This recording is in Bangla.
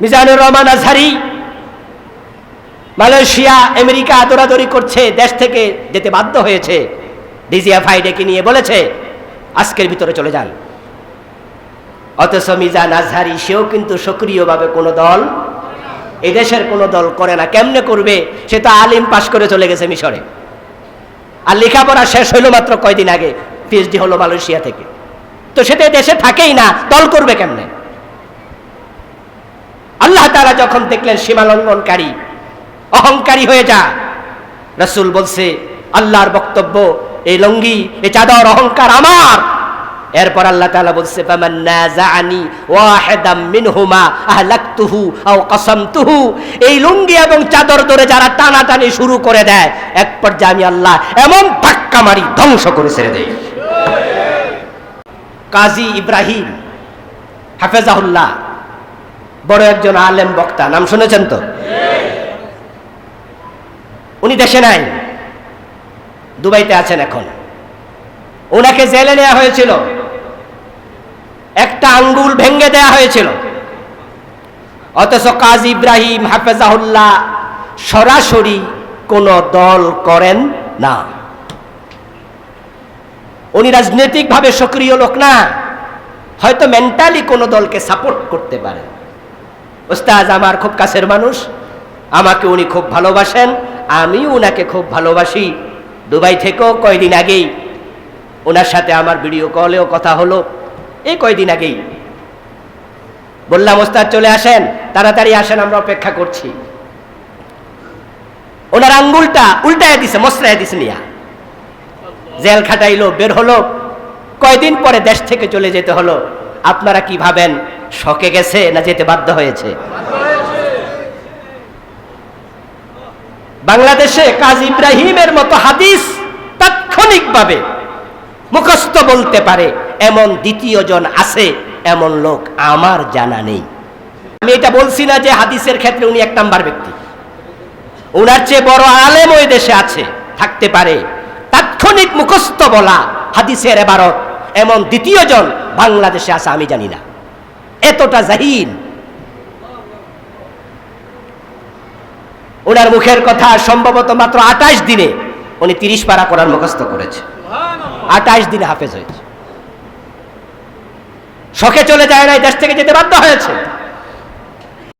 মিজানুর রহমান আজহারি মালয়েশিয়া, আমেরিকা দৌড়াদৌড়ি করছে, দেশ থেকে যেতে বাধ্য হয়েছে। ডিজিএফআই ডেকে নিয়ে বলেছে, আজকের ভিতরে চলে যান। অথচ মিজান আজহারি, সেও কিন্তু সক্রিয়ভাবে কোনো দল, এদেশের দেশের কোনো দল করে না। কেমনে করবে? সে তো আলিম পাশ করে চলে গেছে মিশরে। আর লেখাপড়া শেষ হইল মাত্র কয়দিন আগে পিএইচডি হলো মালয়েশিয়া থেকে। তো সেটা দেশে থাকেই না, দল করবে কেমনে? তারা যখন দেখলেন সীমালঙ্ঘনকারী অহংকারী হয়ে যা, রসুল বলছে, আল্লাহর বক্তব্য, এই লঙ্গি এই চাদর, অহংকার আমার। এরপর আল্লাহ তাআলা বলছে এই লুঙ্গি এবং চাদর ধরে যারা টানাটানি শুরু করে দেয়, এক পর্যায়ে আমি আল্লাহ এমন ধাক্কা মারি, ধ্বংস করে ছেড়ে দেই। কাজী ইব্রাহিম হাফেজাহুল্লাহ বড় একজন আলেম বক্তা, নাম শুনেছেন তো? উনি দেশে নাই, দুবাইতে আছেন এখন। ওনাকে জেলে নেওয়া হয়েছিল। একটা আঙ্গুল ভেঙ্গে দেয়া হয়েছিল। অথচ কাজ ইব্রাহিম হাফেজাহুল্লাহ সরাসরি কোন দল করেন না। উনি রাজনৈতিকভাবে সক্রিয় লোক না, হয়তো মেন্টালি কোনো দলকে সাপোর্ট করতে পারেন। ওস্তাজ আমার খুব কাছের মানুষ, আমাকে উনি খুব ভালোবাসেন, আমি উনাকে খুব ভালোবাসি। দুবাই থেকেও কয়দিন আগেই ওনার সাথে আমার ভিডিও কলেও কথা হলো, এই কয়দিন আগেই। বললাম, ওস্তাদ, চলে আসেন, তাড়াতাড়ি আসেন, আমরা অপেক্ষা করছি। ওনার আঙ্গুলটা উল্টায় দিছে মশলায় দিছে নিয়া। জেল খাটাইলো, বের হলো, কয়দিন পরে দেশ থেকে চলে যেতে হলো, আপনারা কি ভাবেন? শকে গেছে না যেতে বাধ্য হয়েছে? বাংলাদেশে কাজ ইব্রাহিমের মতো হাদিস তাৎক্ষণিকভাবে মুখস্থ বলতে পারে, এমন দ্বিতীয় জন আছে, এমন লোক আমার জানা নেই। আমি এটা বলছি না যে হাদিসের ক্ষেত্রে উনি এক নাম্বার ব্যক্তি। ওনার চেয়ে বড় আলেম ওই দেশে আছে, থাকতে পারে। তাৎক্ষণিক মুখস্থ বলা হাদিসের এবারত এমন দ্বিতীয় জন বাংলাদেশে আছে, আমি জানি না। এতটা জাহিন। ওনার মুখের কথা সম্ভবত মাত্র আঠাশ দিনে উনি তিরিশ পারা করার মুখস্থ করেছে। আঠাশ দিনে হাফেজ হয়েছে। শখে চলে যায় না এই দেশ থেকে যেতে বাধ্য হয়েছে।